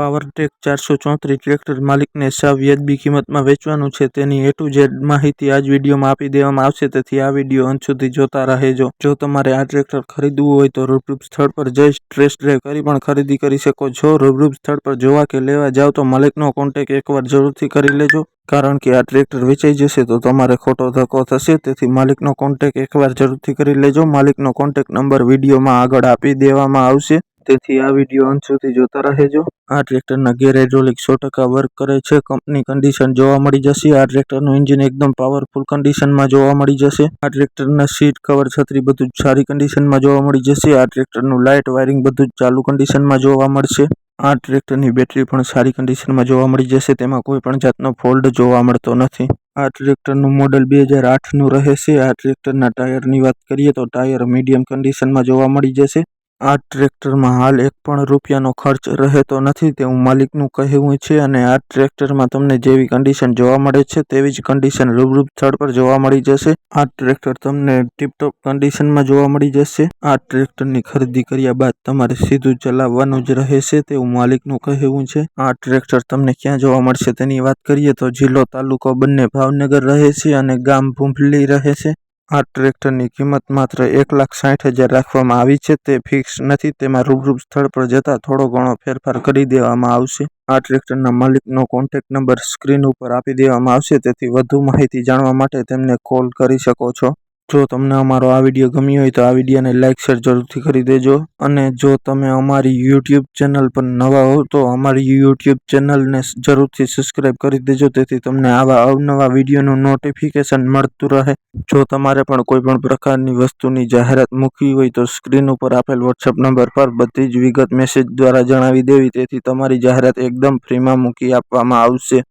પાવરટેક ચારસો ચોત્રીસ ટ્રેક્ટર માલિકને સાવ વ્યાજબી કિંમતમાં વેચવાનું છે. તેની એ ટુ ઝેડ માહિતી આ જ વિડીયોમાં આપી દેવામાં આવશે. તેથી આ વીડિયો અંત સુધી જોતા રહેજો. જો તમારે આ ટ્રેક્ટર ખરીદવું હોય તો રૂબરૂપ સ્થળ પર જઈ ટેસ્ટ ડ્રાઈવ કરી પણ ખરીદી કરી શકો છો. રૂબરૂપ સ્થળ પર જોવા કે લેવા જાઓ તો માલિકનો કોન્ટેક એકવાર જરૂરથી કરી લેજો. કારણ કે આ ટ્રેક્ટર વેચાઈ જશે તો તમારે ખોટો ધક્કો થશે. તેથી માલિકનો કોન્ટેક એકવાર જરૂરથી કરી લેજો. માલિકનો કોન્ટેક નંબર વિડીયોમાં આગળ આપી દેવામાં આવશે. તેથી આ વીડિયો અંત સુધી જોતા રહેજો. આ ટ્રેક્ટરના ગેર હાઇડ્રોલિક સો ટકા વર્ક કરે છે. કંપની કન્ડિશન જોવા મળી જશે. આ ટ્રેક્ટરનું એન્જિન એકદમ પાવરફુલ કન્ડિશનમાં જોવા મળી જશે. આ ટ્રેક્ટરના સીટ કવર છત્રી બધું જ સારી કન્ડિશનમાં જોવા મળી જશે. આ ટ્રેક્ટરનું લાઇટ વાયરિંગ બધું જ ચાલુ કન્ડિશનમાં જોવા મળશે. આ ટ્રેક્ટરની બેટરી પણ સારી કન્ડિશનમાં જોવા મળી જશે. તેમાં કોઈ પણ જાતનો ફોલ્ડ જોવા મળતો નથી. આ ટ્રેક્ટરનું મોડલ બે હજાર આઠનું રહેશે. આ ટ્રેક્ટરના ટાયરની વાત કરીએ તો ટાયર મીડિયમ કન્ડિશનમાં જોવા મળી જશે. આ ટ્રેક્ટરમાં હાલ એક પણ રૂપિયાનો ખર્ચ રહેતો નથી તેવું માલિકનું કહેવું છે અને આ ટ્રેક્ટરમાં તમને જેવી કન્ડિશન જોવા મળે છે તેવી જ કન્ડિશન રૂબરૂ સ્થળ પર જોવા મળી જશે. આ ટ્રેક્ટર તમને ટીપટોપ કન્ડિશનમાં જોવા મળી જશે. આ ટ્રેક્ટરની ખરીદી કર્યા બાદ તમારે સીધું ચલાવવાનું જ રહેશે તેવું માલિકનું કહેવું છે. આ ટ્રેક્ટર તમને ક્યાં જોવા મળશે તેની વાત કરીએ તો જિલ્લો તાલુકો બંને ભાવનગર રહે છે અને ગામ ભૂંભલી રહે છે. આ ટ્રેક્ટરની કિંમત માત્ર એક લાખ સાઠ હજાર રાખવામાં આવી છે. તે ફિક્સ નથી, તેમાં રૂબરૂ સ્થળ પર જતા થોડો ઘણો ફેરફાર કરી દેવામાં આવશે. આ ટ્રેક્ટરના માલિકનો કોન્ટેક નંબર સ્ક્રીન ઉપર આપી દેવામાં આવશે, તેથી વધુ માહિતી જાણવા માટે તેમને કોલ કરી શકો છો. જો તમને અમારો આ વીડિયો ગમ્યો હોય તો આ વિડીયોને લાઇક શેર જરૂરથી કરી દેજો. અને જો તમે અમારી યુટ્યુબ ચેનલ પર નવા હો તો અમારી યુટ્યુબ ચેનલને જરૂરથી સબસ્ક્રાઈબ કરી દેજો. તેથી તમને આવા અવનવા વિડીયોનું નોટિફિકેશન મળતું રહે. જો તમારે પણ કોઈ પણ પ્રકારની વસ્તુની જાહેરાત મૂકવી હોય તો સ્ક્રીન ઉપર આપેલ વોટ્સઅપ નંબર પર બધી જ વિગત મેસેજ દ્વારા જણાવી દેવી. તેથી તમારી જાહેરાત એકદમ ફ્રીમાં મૂકી આપવામાં આવશે.